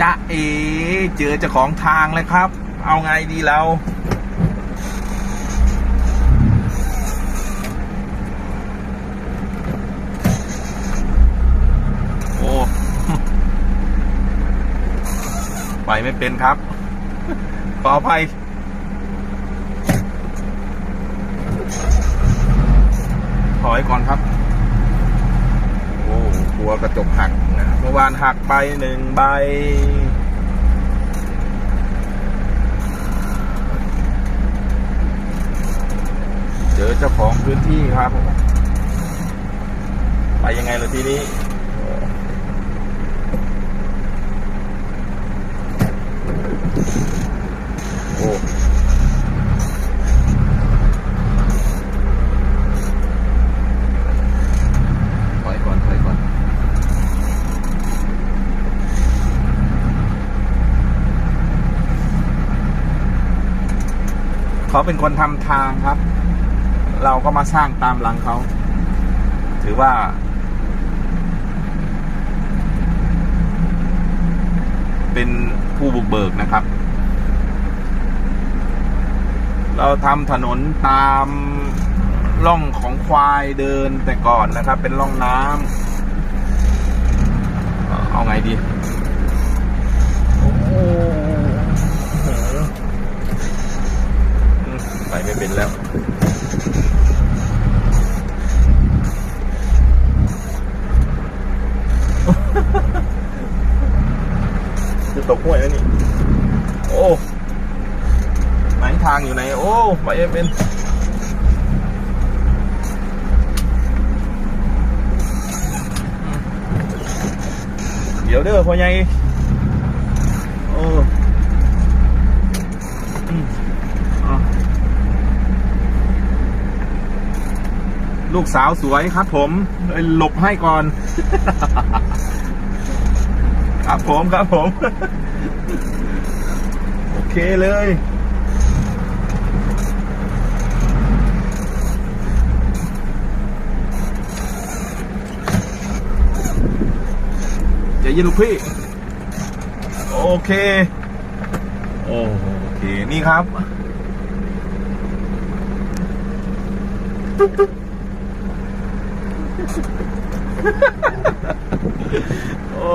จ๊ะเอ เจอเจ้าของทางเลยครับ เอาไงดีเราโอ้ไปไม่เป็นครับ ขออภัยถอยก่อนครับ หัวกระจกหักนะเมื่อวานหักไปหนึ่งใบเจอเจ้าของพื้นที่ครับ ไปยังไงล่ะทีนี้ โอ้ ถอยก่อนถอยก่อน เขาเป็นคนทำทางครับ เราก็มาสร้างตามหลังเขา ถือว่า เป็นผู้บุกเบิกนะครับ เราทำถนนตามร่องของควายเดินแต่ก่อนนะครับ เป็นร่องน้ำเอ่อเอาไงดี ตกห้วยแล้วนี่ โอ้ไหนทางอยู่ไหน โอ้ไปไม่เป็นเดี๋ยวเด้อพ่อใหญ่โอ้อืมอะลูกสาวสวยครับผมเลยหลบให้ก่อน ครับผมครับผม โอเคเลยใจเย็นลูกพี่ โอเค โอเค นี่ครับโอ้